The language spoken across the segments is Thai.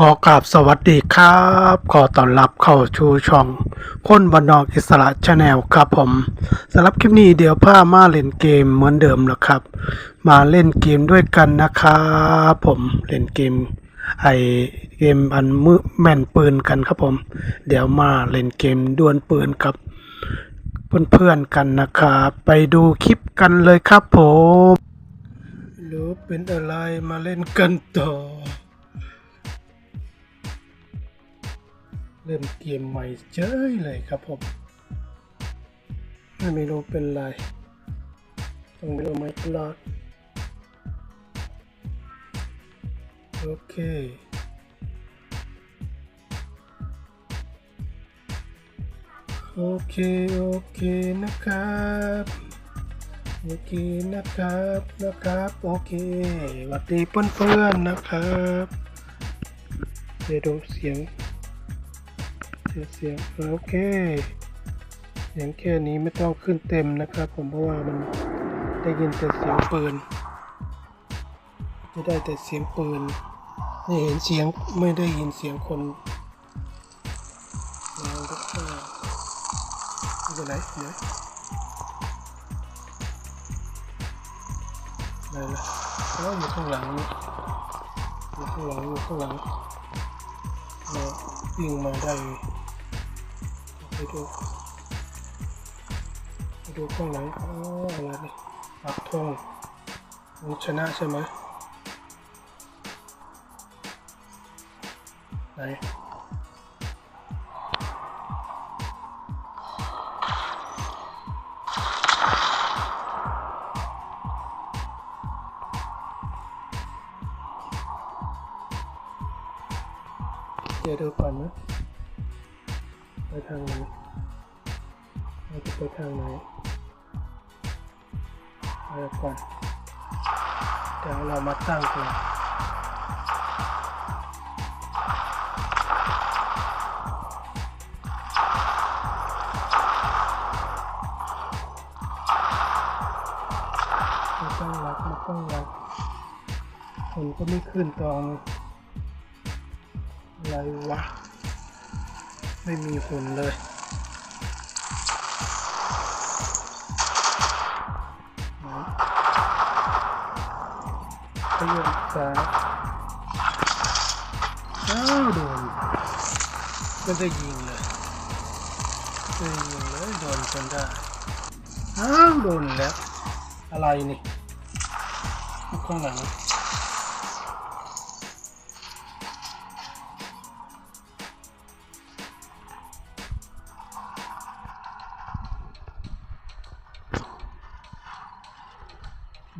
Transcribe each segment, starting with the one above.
ขอกราบสวัสดีครับ ขอต้อนรับเข้าชูช่อง คนบันนอกอิสระชาแนลครับผมสำหรับคลิปนี้เดี๋ยวพามาเล่นเกมเหมือนเดิมแล้วครับ มาเล่นเกมด้วยกันนะครับผมเล่นเกมไอเกมอันมือแม่นปืนกันครับผม เดี๋ยวมาเล่นเกมดวลปืนกับเพื่อนๆกันนะครับไปดูคลิปกันเลยครับผมหรือเป็นอะไรมาเล่นกันต่อ เล่นเกมใหม่เจ้ยเลยครับผมไม่รู้เป็นไรต้องไม่รู้ไม่กลอดโอเคโอเค โอเค นะครับ โอเค นะครับ นะครับ โอเคสวัสดีเพื่อนๆนะครับ เดี๋ยวดูเสียง เสียงโอเคเสียงแค่นี้ไม่ต้องขึ้นเต็มนะครับ ผมเพราะว่ามันได้ยินแต่เสียงปืนไม่ได้แต่เสียงปืนไม่เห็นเสียงไม่ได้ยินเสียงคนแล้วก็ไม่เป็นไรเดี๋ยวอะไรล่ะเอ้าอยู่ข้างหลังอยู่ข้างหลังอยู่ข้างหลังเราวิ่งมาได้ ไปดูไปดูข้างหลังอ๋ออะไรนี่ปักทองมันชนะใช่ไหมไหนเดี๋ยวดูก่อนนะ ทางไหนเราจะไปทางไหนไปก่อนเดี๋ยวเรามาตั้งก่อนมาตั้งหลักมาตั้งหลักคนก็ไม่ขึ้นตองอะไรวะ ไม่มีหุ่นเลยไหนขยับซ้าอ้าวโดนไม่ได้ยิงเลยไม่ได้ยิงเลยโดนจนได้ อ้าวโดนแล้ว อะไรนี่ข้างหลัง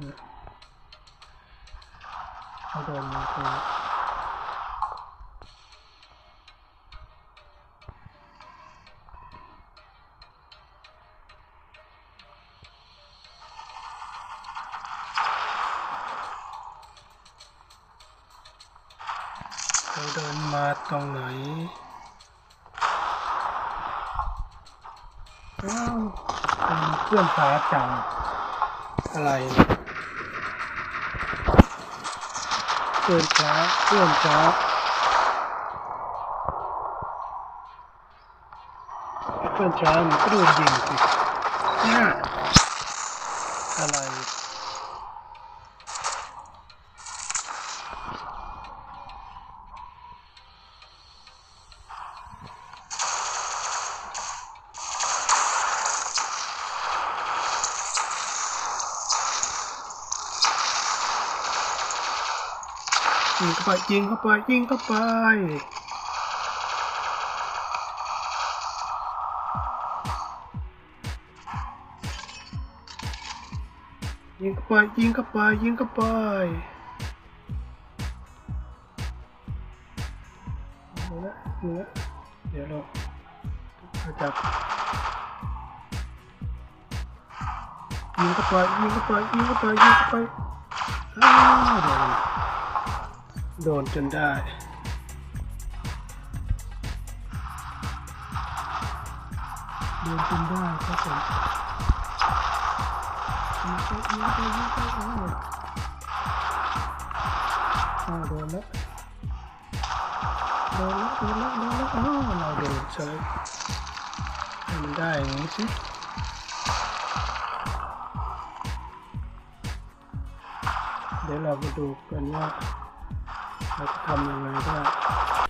นี่ยเขาโดนมาตรงนี้เขาเดินมาตรงไหนอ้าวเป็นเพื่อนขาจังอะไร เพื่อนช้าเพื่อนช้าเพื่อนช้ามันก็โดนยิงสิเนี่ยอะไร ยิงเข้าไปยิงเข้าไปยิงเข้าไปยิงเข้าไปยิงเข้าไปยิงเข้าไปเอาละเอาละเดี๋ยวเราจับยิงเข้าไปยิงเข้าไปยิงเข้าไปยิงเข้าไปอ้าว โดนจนได้ โดนจนได้ครับผมยิงไปยิงไปยิงไปอ้าวอ้าวโดนแล้วโดนแล้วโดนแล้วโดนแล้วอ้าวเราโดนเฉยให้มันได้อย่างนี้สิเดี๋ยวเรามาดูกันว่า ทำยังไงได้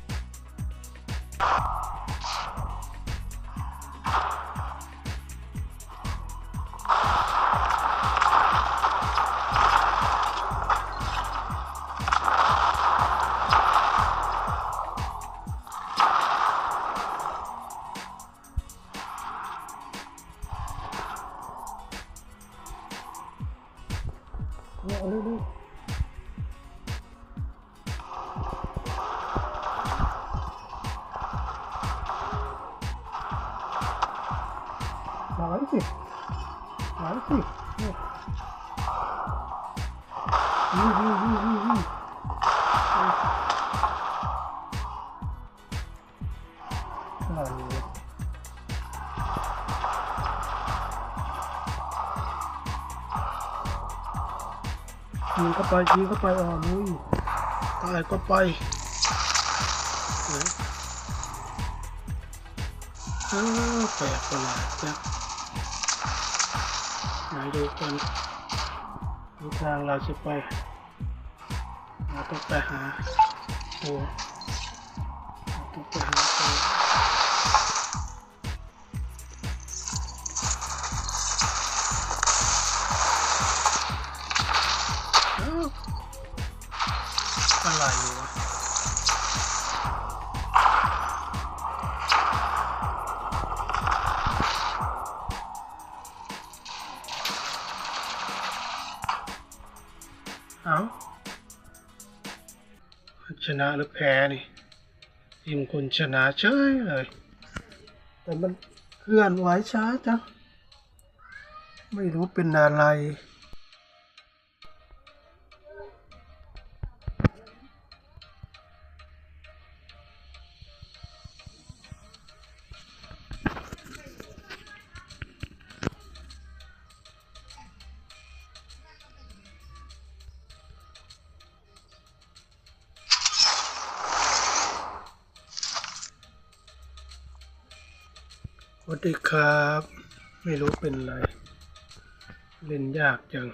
สิเนี่ยวิ่งวิ่งวิ่งวิ่งวิ่งอะไรเนี่ยยิงเข้าไปยิงเข้าไปอ่อนนุ้ยตายก็ไปไหนอ้าวแปลกประหลาดจ้ะ ไหนดูกันทางเราจะไปเราต้องไปหาตัวเราต้องไปหาตัว นะหรือแพ้นี่ทีมคุณชนะเฉยเลย แต่มันเคลื่อนไหวช้าจังไม่รู้เป็นอะไร วัสดีครับ ไม่รู้เป็นอะไร เล่นยากจัง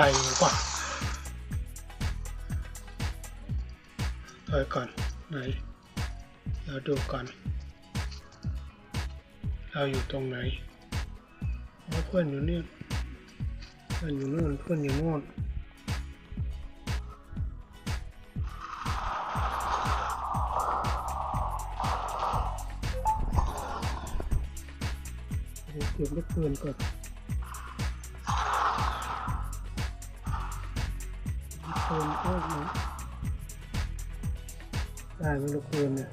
อะไรวะถอยก่อนไหนเราดูก่อน เราอยู่ตรงไหนเพื่อนอยู่นี่เพื่อนอยู่นู่นเพื่อนอยู่นู่นเดี๋ยวเก็บลูกปืนก่อน ลูกปืนก็นะได้ไหมลูกคืนเนี่ย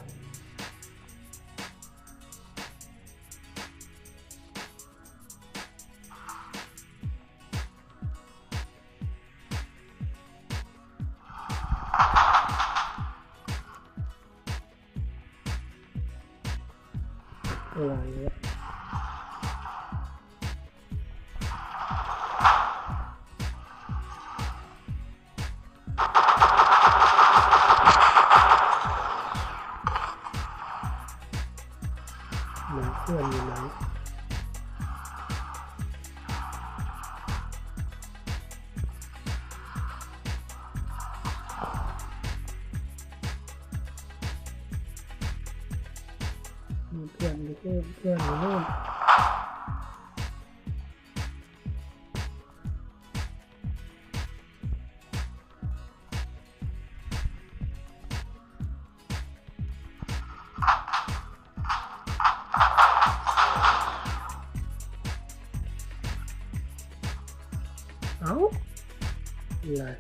อะไร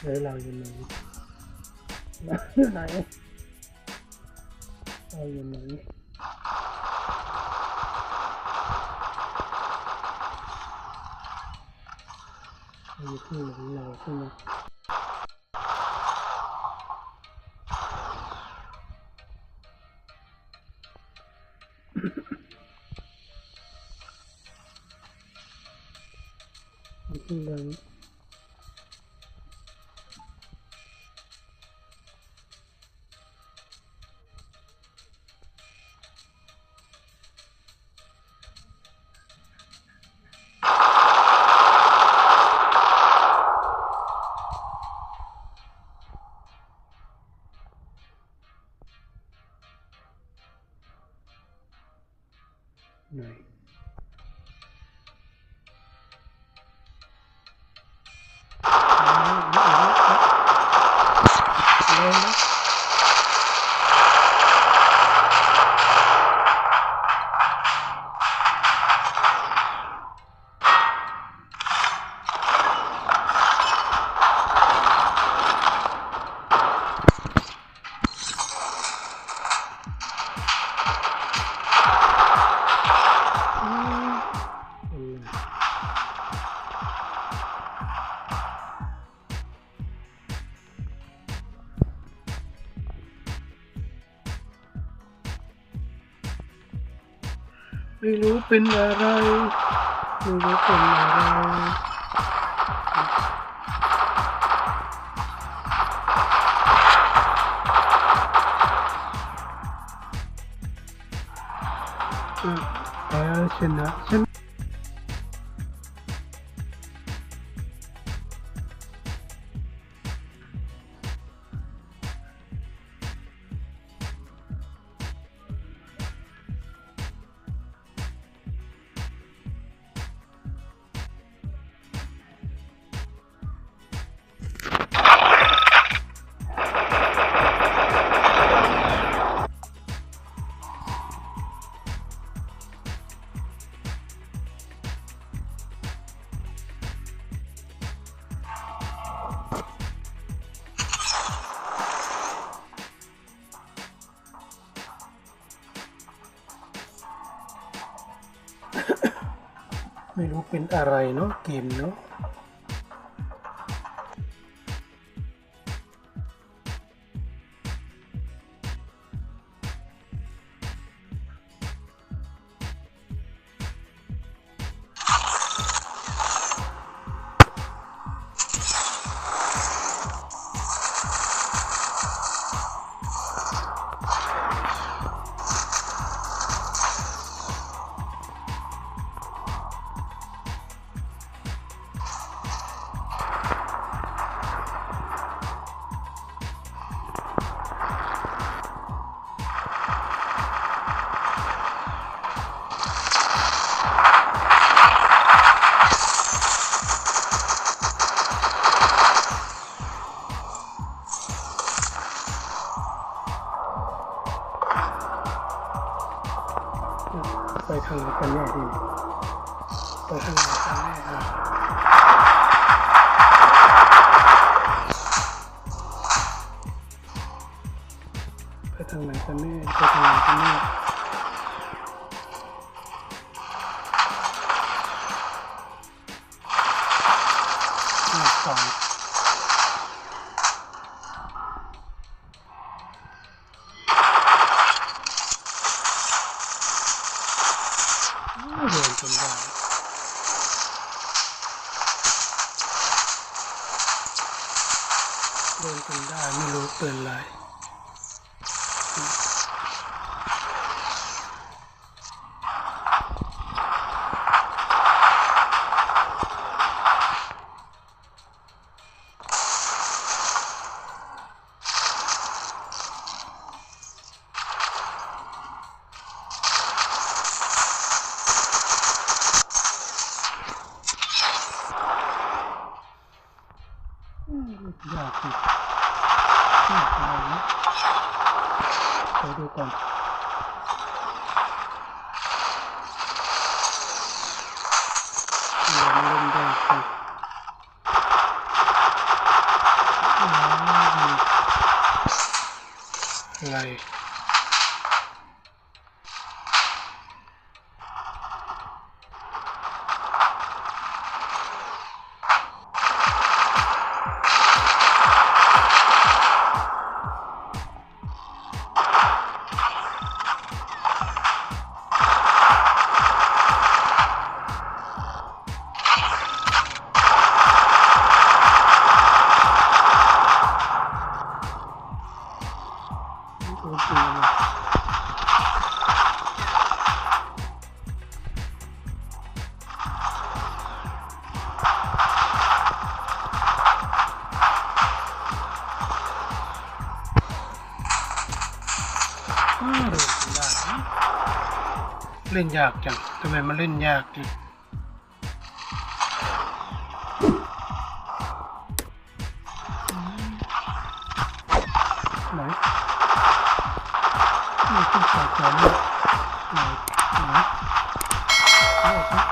เฮ้ยเราอยู่ไหน เป็นอะไรไม่รู้เป็นอะไรอะแพ้ชนะชนะ ไม่รู้เป็นอะไรเนาะเกมเนาะ ไปทางไหนกันแน่ดีไปทางไหนกันแน่อะไปทางไหนกันแน่ไปทางไหนกันแน่ อยากสิยากอะไรนะไปดูก่อน เล่นยากจังทำไมมันเล่นยากจังไหนไม่ต้องใส่จอมไหนไหนเอาออกมา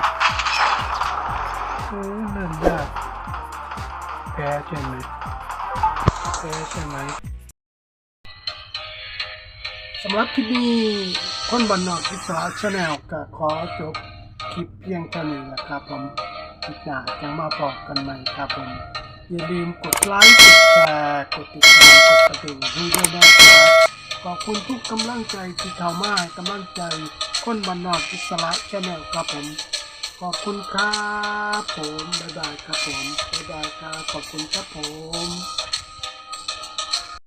โอ้เล่นยากแพ้ใช่ไหมแพ้ใช่ไหม สำหรับคลิปนี้คนบันนอกอิสระชาแนลก็ขอจบคลิปเพียงเท่านี้นะครับผมคลิปหน้าจะมาบอกกันใหม่ครับผม อย่าลืมกดไลค์ กดแชร์ กดติดตาม กดกระดิ่งให้ด้วยนะครับขอบคุณทุกกำลังใจที่เข้ามากำลังใจคนบันนอกอิสระชาแนลครับผม ขอบคุณครับผม บ๊ายบายครับผม บ๊ายบายครับ ขอบคุณครับผม